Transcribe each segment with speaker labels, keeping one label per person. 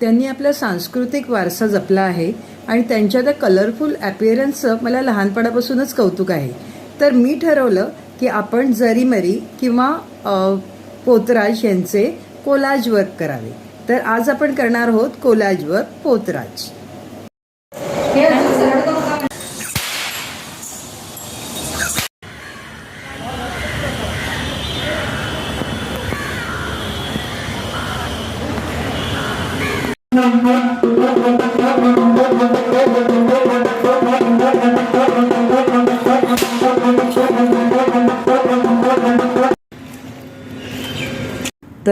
Speaker 1: त्यांनी आपला सांस्कृतिक वारसा जपला आहे आणि त्यांच्या त्या कलरफुल ॲपिअरन्सचं मला लहानपणापासूनच कौतुक आहे. तर मी ठरवलं की आपण जरीमरी किंवा पोतराज यांचे कोलाज वर्क करावे. तर आज आपण करणार आहोत कोलाज वर्क पोतराज. तर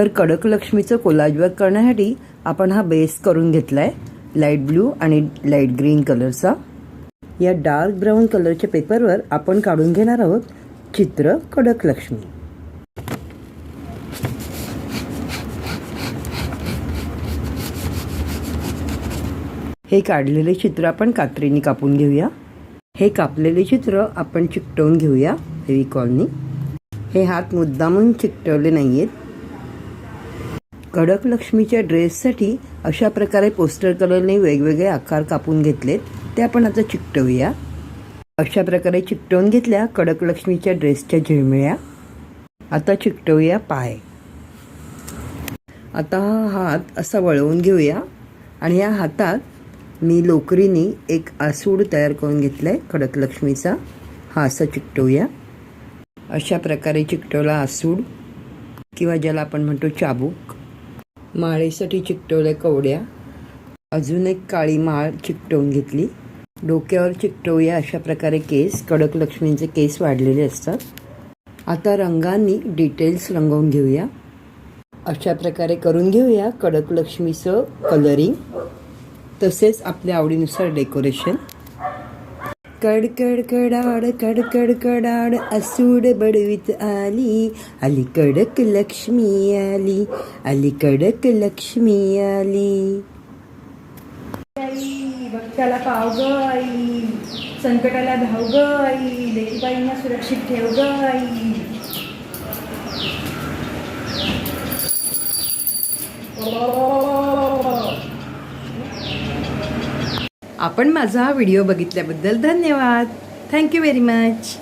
Speaker 1: कडक लक्ष्मीचं कोलाजवर करण्यासाठी आपण हा बेस करून घेतला आहे लाइट ब्लू आणि लाइट ग्रीन कलरचा या डार्क ब्राऊन कलरच्या पेपरवर आपण काढून घेणार आहोत चित्र कडक लक्ष्मी. हे काढलेले चित्र आपण कात्रीने कापून घेऊया. हे कापलेले चित्र आपण चिकटवून घेऊया फेविकॉलनी हे हात मुद्दामून चिकटवले नाही आहेत कडक लक्ष्मीच्या ड्रेससाठी अशा प्रकारे पोस्टर कलरने वेगवेगळे आकार कापून घेतलेत ते आपण आता चिकटवूया. अशा प्रकारे चिकटवून घेतल्या कडक लक्ष्मीच्या ड्रेसच्या झिळमिळ्या आता चिकटवूया पाय. आता हा हात असा वळवून घेऊया आणि या हातात मी लोकरीने एक आसूड तयार करून घेतला आहे कडक लक्ष्मीचा हा असा चिकटवूया. अशा प्रकारे चिकटवला आसूड किंवा ज्याला आपण म्हणतो चाबूक. माळेसाठी चिकटवल्या कवड्या. अजून एक काळी माळ चिकटवून घेतली. डोक्यावर चिकटवूया अशा प्रकारे केस. कडक लक्ष्मींचे केस वाढलेले असतात. आता रंगांनी डिटेल्स रंगवून घेऊया. अशा प्रकारे करून घेऊया. कडक लक्ष्मीचं कलरिंग. तसेच आपल्या आवडीनुसार डेकोरेशन. कडकड कडाड कडकड कडाड असूड बडवीत आली. आली कडक लक्ष्मी आली. आली कडक लक्ष्मी आली.
Speaker 2: आई भक्ताला पाव ग आई. संकटाला धाव ग आई. लेकीबाईंना सुरक्षित ठेव ग आई.
Speaker 1: ओ आपण माझा हा व्हिडिओ बघितल्याबद्दल धन्यवाद. Thank you very much